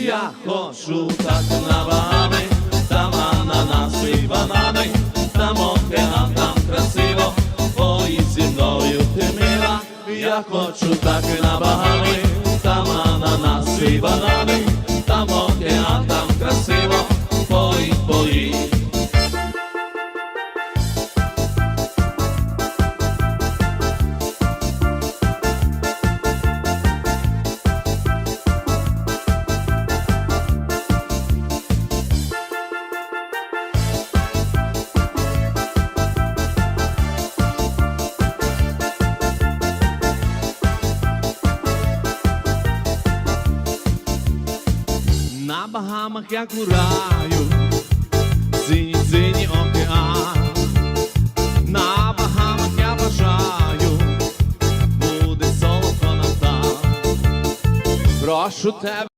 Я хочу так на вами, там і банани, там океан, там красиво, ой, зі мною ти мила. Я хочу так на Багами, На Багамах, як у раю, синій синій океан. На Багамах я бажаю, буде солодко. Прошу тебе.